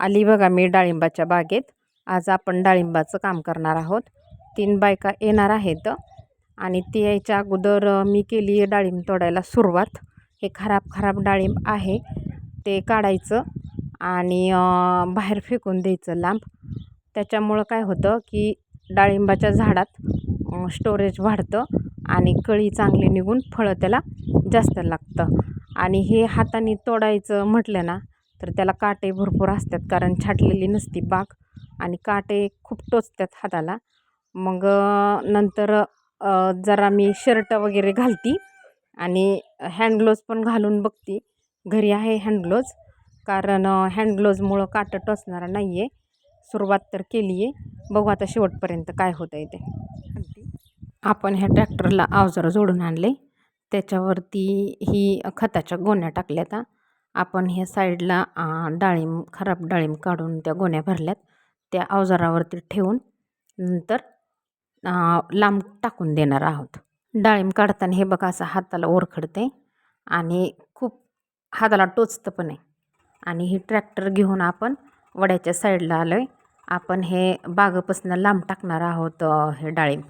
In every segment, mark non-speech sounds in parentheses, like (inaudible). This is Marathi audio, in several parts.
आली बघा मी डाळिंबाच्या बागेत. आज आपण डाळिंबाचं काम करणार आहोत. तीन बायका येणार आहेत आणि ती यायच्या अगोदर मी केली आहे डाळिंब तोडायला सुरुवात. हे खराब खराब डाळिंब आहे. ते काढायचं आणि बाहेर फेकून द्यायचं लांब. त्याच्यामुळं काय होतं की डाळिंबाच्या झाडात स्टोरेज वाढतं आणि कळी चांगली निघून फळं त्याला जास्त लागतं. आणि हे हाताने तोडायचं म्हटलं ना तर त्याला काटे भरपूर असतात कारण छाटलेली नसती बाग आणि काटे खूप टोचतात हाताला. मग नंतर जरा मी शर्ट वगैरे घालती आणि हँडग्लोज पण घालून बघती. घरी आहे हँडग्लोज कारण हँडग्लोजमुळं काटं टोचणार नाही आहे सुरुवात तर केली आहे बघू आता शेवटपर्यंत काय होतं आहे ते. आपण ह्या ट्रॅक्टरला अवजारं जोडून आणले. त्याच्यावरती ही खताच्या गोण्या टाकल्या हा. आपण ह्या साईडला डाळिंब खराब डाळिंब काढून त्या गोण्या भरल्यात. त्या अवजारावरती ठेवून नंतर लांब टाकून देणार आहोत. डाळिंब काढताना हे बघा असं हाताला ओरखडते आणि खूप हाताला टोचतं पण आहे. आणि ही ट्रॅक्टर घेऊन आपण वड्याच्या साईडला आलो आहे आपण हे बागेपासून लांब टाकणार आहोत हे डाळिंब.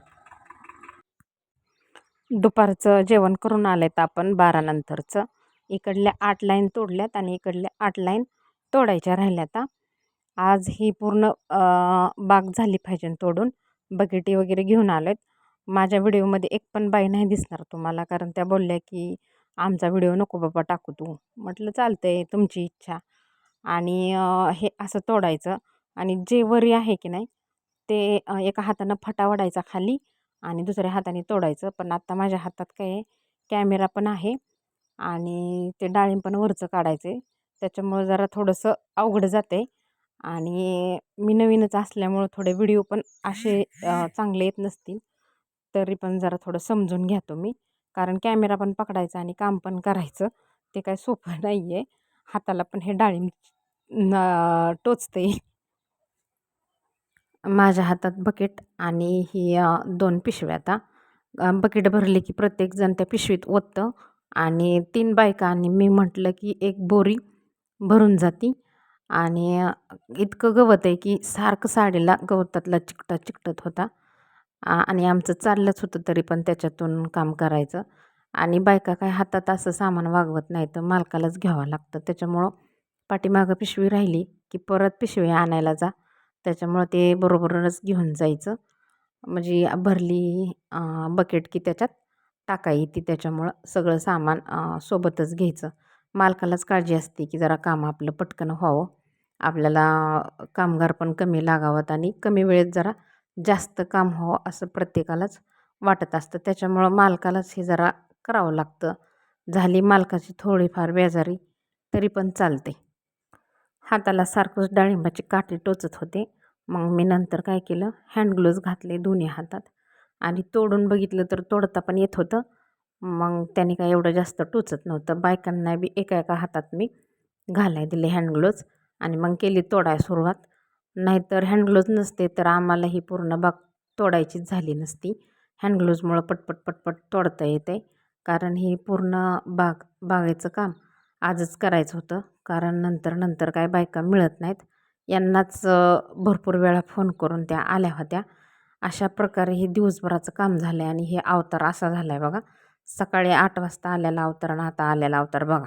दुपारचं जेवण करून आलेत आपण बारानंतरचं इकडल्या आठ लाईन तोडल्यात आणि इकडल्या आठ लाईन तोडायच्या राहिल्यात आता आज ही पूर्ण बाग झाली पाहिजे तोडून. बकेटी वगैरे घेऊन आलो आहेत माझ्या व्हिडिओमध्ये एक पण बाई नाही दिसणार तुम्हाला कारण त्या बोलल्या की आमचा व्हिडिओ नको बाबा टाकू तू. म्हटलं चालतं आहे तुमची इच्छा. आणि हे असं तोडायचं. आणि जे वरी आहे की नाही ते एका हातानं फटा वडायचा खाली आणि दुसऱ्या हाताने तोडायचं. पण आत्ता माझ्या हातात काय कॅमेरा पण आहे. आणि ते डाळिंब पण वरचं काढायचं आहे त्याच्यामुळं जरा थोडंसं अवघड जाते आणि मी नवीनच असल्यामुळं थोडे व्हिडिओ पण असे चांगले येत नसतील. तरी पण जरा थोडं समजून घ्या तुम्ही कारण कॅमेरा पण पकडायचा आणि काम पण करायचं. ते काय सोपं (laughs) नाही आहे हाताला पण हे डाळिंब न टोचते माझ्या हातात बकेट आणि ही दोन पिशव्या आता. बकेट भरली की प्रत्येकजण त्या पिशवीत ओततं. आणि तीन बायका आणि मी म्हटलं की एक बोरी भरून जाती. आणि इतकं गवत आहे की सारखं साडीला गवतातला चिकटा चिकटत होता. आणि आमचं चाललंच होतं तरी पण त्याच्यातून काम करायचं. आणि बायका काय हातात असं सामान वागवत नाही तर मालकालाच घ्यावं लागतं. त्याच्यामुळं पाठीमागं पिशवी राहिली की परत पिशवी आणायला जा. त्याच्यामुळं ते बरोबरच घेऊन जायचं. म्हणजे भरली बकेट की त्याच्यात. टाका येते त्याच्यामुळं सगळं सामान सोबतच घ्यायचं. मालकालाच काळजी असते की जरा काम आपलं पटकन व्हावं. आपल्याला कामगार पण कमी लागावत आणि कमी वेळेत जरा जास्त काम व्हावं असं प्रत्येकालाच वाटत असतं. त्याच्यामुळं मालकालाच हे जरा करावं लागतं. झाली मालकाची थोडीफार बेजारी तरी पण चालते. हाताला सारखंच डाळिंबाचे काटे टोचत होते. मग मी नंतर काय केलं? हँडग्लोव्ज घातले दोन्ही हातात. आणि तोडून बघितलं तर तोडता पण येत होतं. मग त्याने काय एवढं जास्त टोचत नव्हतं. बायकांना बी एका एका हातात मी घालाय दिले हँडग्लोज आणि मग केली तोडाय सुरुवात. नाहीतर हँडग्लोज नसते तर आम्हाला ही पूर्ण बाग तोडायचीच झाली नसती. हँडग्लोजमुळं पटपट पटपट तोडता येते. कारण ही पूर्ण बाग बागेचं काम आजच करायचं होतं. कारण नंतर नंतर काय बायका मिळत नाहीत. यांनाच भरपूर वेळा फोन करून त्या आल्या होत्या. अशा प्रकारे हे दिवसभराचं काम झालं आहे आणि हे अवतार असा झाला आहे बघा. सकाळी आठ वाजता आलेला अवतार आणि आता आलेला अवतार बघा.